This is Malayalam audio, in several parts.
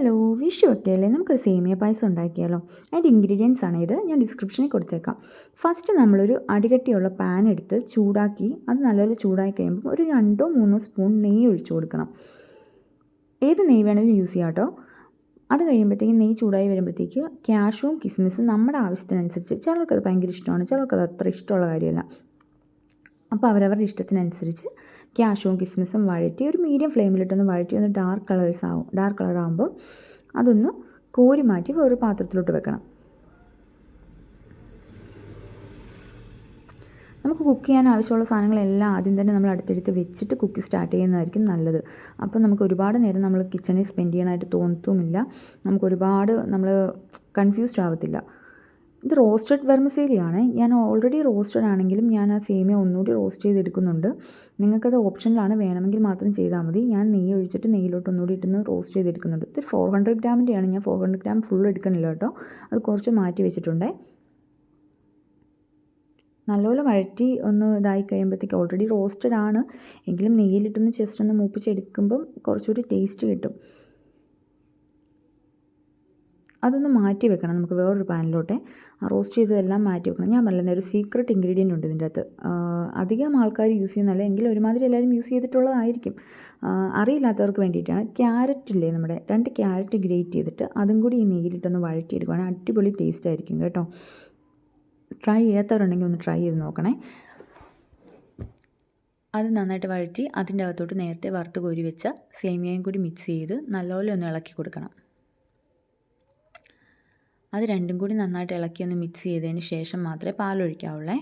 ഹലോ വിഷു ഒക്കെ അല്ലേ നമുക്കൊരു സേമിയ പായസം ഉണ്ടാക്കിയാലോ? അതിന്റെ ഇൻഗ്രീഡിയൻസ് ആണ് ഇത്. ഞാൻ ഡിസ്ക്രിപ്ഷനിൽ കൊടുത്തേക്കാം. ഫസ്റ്റ് നമ്മളൊരു അടികട്ടിയുള്ള പാൻ എടുത്ത് ചൂടാക്കി അത് നല്ലപോലെ ചൂടാക്കി കഴിയുമ്പോൾ ഒരു രണ്ടോ മൂന്നോ സ്പൂൺ നെയ്യ് ഒഴിച്ചു കൊടുക്കണം. ഏത് നെയ്യ് വേണമെങ്കിലും യൂസ് ചെയ്യാം കേട്ടോ അത് കഴിയുമ്പോഴത്തേക്കും നെയ്യ് ചൂടായി വരുമ്പോഴത്തേക്ക് ക്യാഷും കിസ്മിസും നമ്മുടെ ആവശ്യത്തിനനുസരിച്ച് ചിലർക്കത് ഭയങ്കര ഇഷ്ടമാണ് ചിലർക്കത് അത്ര ഇഷ്ടമുള്ള കാര്യമല്ല. അപ്പോൾ അവരവരുടെ ഇഷ്ടത്തിനനുസരിച്ച് ക്യാഷും കിസ്മിസും വഴറ്റി ഒരു മീഡിയം ഫ്ലെയിമിലിട്ടൊന്ന് വഴറ്റി ഒന്ന് ഡാർക്ക് കളേഴ്സ് ആവും ഡാർക്ക് കളർ ആകുമ്പോൾ അതൊന്ന് കോരി മാറ്റി വേറൊരു പാത്രത്തിലോട്ട് വെക്കണം. നമുക്ക് കുക്ക് ചെയ്യാൻ ആവശ്യമുള്ള സാധനങ്ങളെല്ലാം ആദ്യം തന്നെ നമ്മൾ അടുത്തെടുത്ത് വെച്ചിട്ട് കുക്ക് സ്റ്റാർട്ട് ചെയ്യുന്നതായിരിക്കും നല്ലത്. അപ്പോൾ നമുക്ക് ഒരുപാട് നേരം നമ്മൾ കിച്ചണിൽ സ്പെൻഡ് ചെയ്യാനായിട്ട് തോന്നത്തുമില്ല. നമുക്ക് ഒരുപാട് നമ്മൾ കൺഫ്യൂസ്ഡ് ആവത്തില്ല. ഇത് റോസ്റ്റഡ് വെർമസേലിയാണ്. ഞാൻ ഓൾറെഡി റോസ്റ്റഡ് ആണെങ്കിലും ഞാൻ ആ സേമിയ ഒന്നുകൂടി റോസ്റ്റ് ചെയ്തെടുക്കുന്നുണ്ട്. നിങ്ങൾക്കത് ഓപ്ഷനിലാണ് വേണമെങ്കിൽ മാത്രം ചെയ്താൽ മതി. ഞാൻ നെയ്യ് ഒഴിച്ചിട്ട് നെയ്യിലോട്ട് ഒന്നുകൂടി ഇട്ടൊന്ന് റോസ്റ്റ് ചെയ്തെടുക്കുന്നുണ്ട്. ഇത് ഫോർ ഹൺഡ്രഡ് ഗ്രാമിന്റെയാണ് ഞാൻ ഫോർ ഹൺഡ്രഡ് ഗ്രാം ഫുൾ എടുക്കണില്ല കേട്ടോ. അത് കുറച്ച് മാറ്റി വെച്ചിട്ടുണ്ടേ. നല്ലപോലെ വഴറ്റി ഒന്ന് ഇതായി കഴിയുമ്പോഴത്തേക്ക് ഓൾറെഡി റോസ്റ്റഡ് ആണ്. എങ്കിലും നെയ്യിലിട്ടൊന്ന് ചെസ്റ്റ് ഒന്ന് മൂപ്പിച്ചെടുക്കുമ്പം കുറച്ചുകൂടി ടേസ്റ്റ് കിട്ടും. അതൊന്ന് മാറ്റി വെക്കണം നമുക്ക് വേറൊരു പാനിലോട്ടെ. റോസ്റ്റ് ചെയ്തതെല്ലാം മാറ്റി വെക്കണം. ഞാൻ പറയുന്നത് ഒരു സീക്രട്ട് ഇൻഗ്രീഡിയന്റ് ഉണ്ട് ഇതിന്റെ അകത്ത്. അധികം ആൾക്കാർ യൂസ് ചെയ്യുന്നതല്ല എങ്കിലും ഒരുമാതിരി എല്ലാവരും യൂസ് ചെയ്തിട്ടുള്ളതായിരിക്കും. അറിയില്ലാത്തവർക്ക് വേണ്ടിയിട്ടാണ്. ക്യാരറ്റ് ഇല്ലേ നമ്മുടെ രണ്ട് ക്യാരറ്റ് ഗ്രേറ്റ് ചെയ്തിട്ട് അതും കൂടി ഈ നെയ്യിലിട്ടൊന്ന് വഴറ്റിയെടുക്കുകയാണെങ്കിൽ അടിപൊളി ടേസ്റ്റ് ആയിരിക്കും കേട്ടോ. ട്രൈ ചെയ്യാത്തവരുണ്ടെങ്കിൽ ഒന്ന് ട്രൈ ചെയ്ത് നോക്കണേ. അത് നന്നായിട്ട് വഴറ്റി അതിന്റെ അകത്തോട്ട് നേരത്തെ വറുത്ത് കോരി വെച്ച സേമിയയും കൂടി മിക്സ് ചെയ്ത് നല്ലപോലെ ഒന്ന് ഇളക്കി കൊടുക്കണം. അത് രണ്ടും കൂടി നന്നായിട്ട് ഇളക്കി ഒന്ന് മിക്സ് ചെയ്തതിന് ശേഷം മാത്രമേ പാലൊഴിക്കാവുള്ളേ.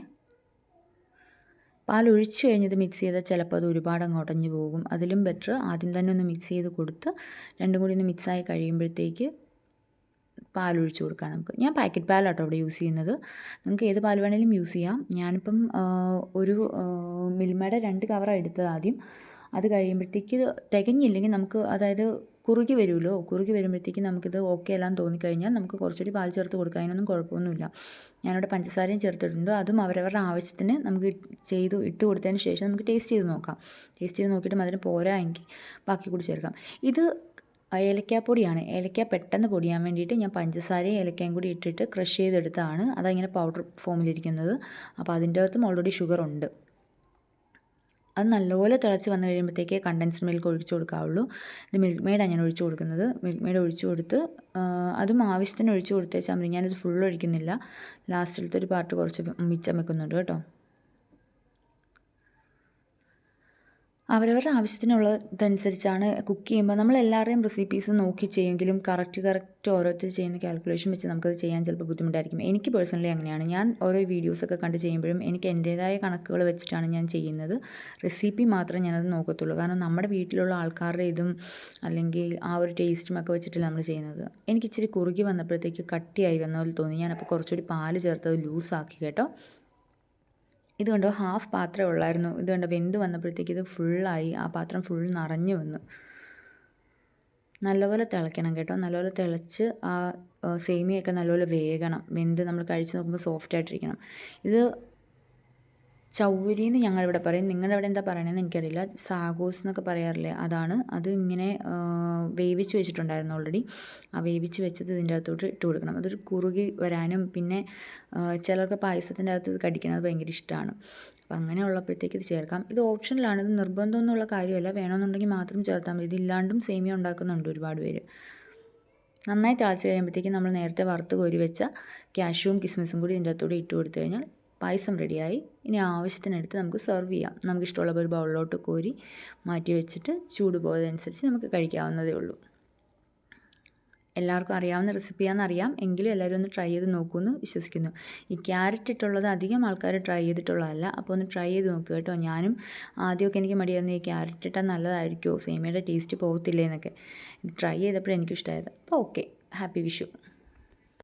പാൽ ഒഴിച്ച് കഴിഞ്ഞത് മിക്സ് ചെയ്താൽ ചിലപ്പോൾ അത് ഒരുപാട് അങ്ങ് ഉടഞ്ഞു പോകും. അതിലും ബെറ്റർ ആദ്യം തന്നെ ഒന്ന് മിക്സ് ചെയ്ത് കൊടുത്ത് രണ്ടും കൂടി ഒന്ന് മിക്സായി കഴിയുമ്പോഴത്തേക്ക് പാൽ ഒഴിച്ച് കൊടുക്കാം നമുക്ക്. ഞാൻ പാക്കറ്റ് പാലാട്ടോ അവിടെ യൂസ് ചെയ്യുന്നത്. നിങ്ങൾക്ക് ഏത് പാൽ വേണമെങ്കിലും യൂസ് ചെയ്യാം. ഞാനിപ്പം ഒരു മിൽമയുടെ രണ്ട് കവറാണ് എടുത്തത് ആദ്യം. അത് കഴിയുമ്പോഴത്തേക്ക് തികഞ്ഞില്ലെങ്കിൽ നമുക്ക് അതായത് കുറുകി വരുമല്ലോ? കുറുകി വരുമ്പോഴത്തേക്ക് നമുക്കിത് ഓക്കെ അല്ലാന്ന് തോന്നിക്കഴിഞ്ഞാൽ നമുക്ക് കുറച്ചുകൂടി പാൽ ചേർത്ത് കൊടുക്കാം അതിനൊന്നും കുഴപ്പമൊന്നുമില്ല. ഞാനിവിടെ പഞ്ചസാരയും ചേർത്തിട്ടുണ്ട്. അതും അവരവരുടെ ആവശ്യത്തിന് നമുക്ക് ചെയ്ത് ഇട്ട് കൊടുത്തതിന് ശേഷം നമുക്ക് ടേസ്റ്റ് ചെയ്ത് നോക്കാം. ടേസ്റ്റ് ചെയ്ത് നോക്കിയിട്ട് അതിന് പോരാ എങ്കിൽ ബാക്കി കൂടി ചേർക്കാം. ഇത് ഏലക്കാപ്പൊടിയാണ്. ഏലക്ക പെട്ടെന്ന് പൊടിയാൻ വേണ്ടിയിട്ട് ഞാൻ പഞ്ചസാരയും ഏലക്കയും കൂടി ഇട്ടിട്ട് ക്രഷ് ചെയ്തെടുത്താണ്. അതങ്ങനെ പൗഡർ ഫോമിലിരിക്കുന്നത് അപ്പോൾ അതിന്റെ അകത്തും ഓൾറെഡി ഷുഗർ ഉണ്ട്. അത് നല്ലപോലെ തിളച്ച് വന്നു കഴിയുമ്പോഴത്തേക്ക് കണ്ടൻസ്ഡ് മിൽക്ക് ഒഴിച്ചു കൊടുക്കാവുള്ളൂ. ഇത് മിൽക്ക് മെയ്ഡാണ് ഞാൻ ഒഴിച്ചു കൊടുക്കുന്നത്. മിൽക്ക് മെയ്ഡ് ഒഴിച്ചു കൊടുത്ത് അതും ആവശ്യത്തിന് ഒഴിച്ചു കൊടുത്തേച്ചാൽ മതി. ഞാനിത് ഫുൾ ഒഴിക്കുന്നില്ല. ലാസ്റ്റിലത്തെ ഒരു പാർട്ട് കുറച്ച് മിച്ചം വെക്കുന്നുണ്ട് കേട്ടോ. അവരവരുടെ ആവശ്യത്തിനുള്ളതനുസരിച്ചാണ് കുക്ക് ചെയ്യുമ്പോൾ നമ്മൾ എല്ലാവരുടെയും റെസിപ്പീസ് നോക്കി ചെയ്യുമെങ്കിലും കറക്റ്റ് കറക്റ്റ് ഓരോരുത്തർ ചെയ്യുന്ന കാൽക്കുലേഷൻ വെച്ച് നമുക്കത് ചെയ്യാൻ ചിലപ്പോൾ ബുദ്ധിമുട്ടായിരിക്കും. എനിക്ക് പേഴ്സണലി അങ്ങനെയാണ്. ഞാൻ ഓരോ വീഡിയോസൊക്കെ കണ്ട് ചെയ്യുമ്പോഴും എനിക്ക് എന്റേതായ കണക്കുകൾ വെച്ചിട്ടാണ് ഞാൻ ചെയ്യുന്നത്. റെസിപ്പി മാത്രമേ ഞാനത് നോക്കത്തുള്ളൂ. കാരണം നമ്മുടെ വീട്ടിലുള്ള ആൾക്കാരുടെ ഇതും അല്ലെങ്കിൽ ആ ഒരു ടേസ്റ്റും ഒക്കെ വെച്ചിട്ടില്ല നമ്മൾ ചെയ്യുന്നത്. എനിക്ക് ഇച്ചിരി കുറുകി വന്നപ്പോഴത്തേക്ക് കട്ടിയായി വന്ന പോലെ തോന്നി. ഞാനപ്പോൾ കുറച്ചുകൂടി പാൽ ചേർത്തത് ലൂസാക്കി കേട്ടോ. ഇത് കണ്ടോ ഹാഫ് പാത്രമേ ഉള്ളായിരുന്നു. ഇത് കണ്ടോ വെന്ത് വന്നപ്പോഴത്തേക്ക് ഇത് ഫുള്ളായി. ആ പാത്രം ഫുൾ നിറഞ്ഞു വന്നു. നല്ലപോലെ തിളയ്ക്കണം കേട്ടോ. നല്ലപോലെ തിളച്ച് ആ സേമിയൊക്കെ നല്ലപോലെ വേകണം. വെന്ത് നമ്മൾ കഴിച്ച് നോക്കുമ്പോൾ സോഫ്റ്റ് ആയിട്ടിരിക്കണം. ഇത് ചൗരി എന്ന് ഞങ്ങളിവിടെ പറയും. നിങ്ങളുടെ അവിടെ എന്താ പറയണതെന്ന് എനിക്കറിയില്ല. സാഗോസ് എന്നൊക്കെ പറയാറില്ലേ? അതാണ്. അത് ഇങ്ങനെ വേവിച്ച് വെച്ചിട്ടുണ്ടായിരുന്നു ഓൾറെഡി ആ വേവിച്ച് വെച്ചത് ഇതിന്റെ അകത്തോട്ട് ഇട്ട് കൊടുക്കണം. അതൊരു കുറുകി വരാനും പിന്നെ ചിലർക്ക് പായസത്തിന്റെ അകത്ത് ഇത് കടിക്കുന്നത് ഭയങ്കര ഇഷ്ടമാണ്. അപ്പം അങ്ങനെ ഉള്ളപ്പോഴത്തേക്ക് ഇത് ചേർക്കാം. ഇത് ഓപ്ഷനിലാണ്. ഇത് നിർബന്ധമൊന്നുമുള്ള കാര്യമല്ല. വേണമെന്നുണ്ടെങ്കിൽ മാത്രം ചേർത്താൽ മതി. ഇതില്ലാണ്ടും സേമിയ ഉണ്ടാക്കുന്നുണ്ട് ഒരുപാട് പേര്. നന്നായി തിളച്ച് കഴിയുമ്പോഴത്തേക്കും നമ്മൾ നേരത്തെ വറുത്ത് കോരി വെച്ച ക്യാഷ്യൂവും കിസ്മിസും കൂടി ഇതിന്റെ അകത്തൂടെ ഇട്ട് കൊടുത്തു കഴിഞ്ഞാൽ പായസം റെഡിയായി. ഇനി ആവശ്യത്തിനെടുത്ത് നമുക്ക് സെർവ് ചെയ്യാം. നമുക്ക് ഇഷ്ടമുള്ള ഒരു ബൗളിലോട്ട് കോരി മാറ്റി വെച്ചിട്ട് ചൂട് പോയതനുസരിച്ച് നമുക്ക് കഴിക്കാവുന്നതേ ഉള്ളൂ. എല്ലാവർക്കും അറിയാവുന്ന റെസിപ്പിയാണെന്ന് അറിയാം. എങ്കിലും എല്ലാവരും ഒന്ന് ട്രൈ ചെയ്ത് നോക്കുമെന്ന് വിശ്വസിക്കുന്നു. ഈ ക്യാരറ്റ് ഇട്ടുള്ളത് അധികം ആൾക്കാർ ട്രൈ ചെയ്തിട്ടുള്ളതല്ല. അപ്പോൾ ഒന്ന് ട്രൈ ചെയ്ത് നോക്കുക കേട്ടോ. ഞാനും ആദ്യമൊക്കെ എനിക്ക് മടിയായിരുന്നു ഈ ക്യാരറ്റ് ഇട്ടാൽ നല്ലതായിരിക്കുമോ സേമിയയുടെ ടേസ്റ്റ് പോകത്തില്ലേ എന്നൊക്കെ ട്രൈ ചെയ്തപ്പോഴും എനിക്കിഷ്ടമായത്. അപ്പോൾ ഓക്കെ. ഹാപ്പി വിഷു.